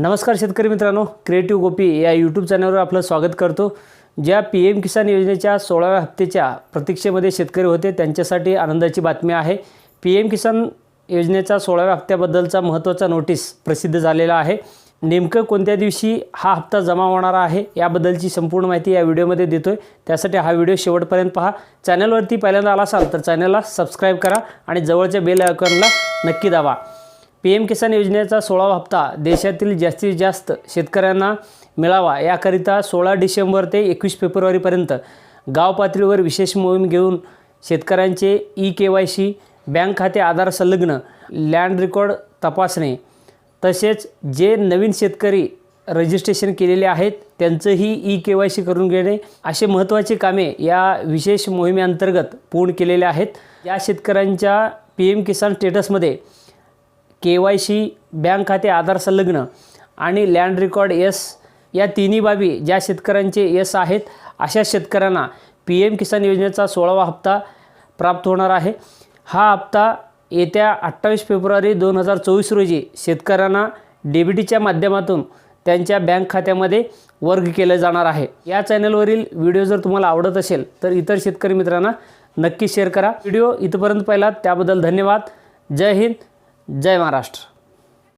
नमस्कार शेतकरी मित्रांनो क्रिएटिव्ह गोपी या यूट्यूब चॅनलवर आपलं स्वागत करतो. ज्या पी एम किसान योजनेच्या सोळाव्या हप्त्याच्या प्रतीक्षेमध्ये शेतकरी होते त्यांच्यासाठी आनंदाची बातमी आहे. पी एम किसान योजनेचा सोळाव्या हप्त्याबद्दलचा महत्त्वाचा नोटीस प्रसिद्ध झालेला आहे. नेमकं कोणत्या दिवशी हा हप्ता जमा होणार आहे याबद्दलची संपूर्ण माहिती या व्हिडिओमध्ये देतो आहे त्यासाठी हा व्हिडिओ शेवटपर्यंत पहा. चॅनलवरती पहिल्यांदा आला असाल तर चॅनलला सबस्क्राईब करा आणि जवळच्या बेल आयकॉनला नक्की दाबा. पी एम किसान योजनेचा सोळावा हप्ता देशातील जास्तीत जास्त शेतकऱ्यांना मिळावा याकरिता सोळा डिसेंबर ते एकवीस फेब्रुवारीपर्यंत गाव पातळीवर विशेष मोहीम घेऊन शेतकऱ्यांचे e K Y C bank खाते आधार संलग्न लँड रेकॉर्ड तपासणे तसेच जे नवीन शेतकरी रजिस्ट्रेशन केलेले आहेत त्यांचंही ई के वाय सी करून घेणे असे महत्त्वाचे कामे या विशेष मोहिमेअंतर्गत पूर्ण केलेले आहेत. या शेतकऱ्यांच्या पी एम किसान स्टेटसमध्ये के वाय सी बँक खाते आधार संलग्न आणि लँड रेकॉर्ड एस या तिन्ही बाबी ज्या शेतकऱ्यांचे एस आहेत अशा शेतकऱ्यांना पी एम किसान योजनेचा सोळावा हप्ता प्राप्त होणार आहे. हा हप्ता येत्या अठ्ठावीस फेब्रुवारी दोन हजार चोवीस रोजी शेतकऱ्यांना डेबिटीच्या माध्यमातून त्यांच्या बँक खात्यामध्ये वर्ग केलं जाणार आहे. या चॅनलवरील व्हिडिओ जर तुम्हाला आवडत असेल तर इतर शेतकरी मित्रांना नक्की शेअर करा. व्हिडिओ इथपर्यंत पाहिलात त्याबद्दल धन्यवाद. जय हिंद. जय महाराष्ट्र.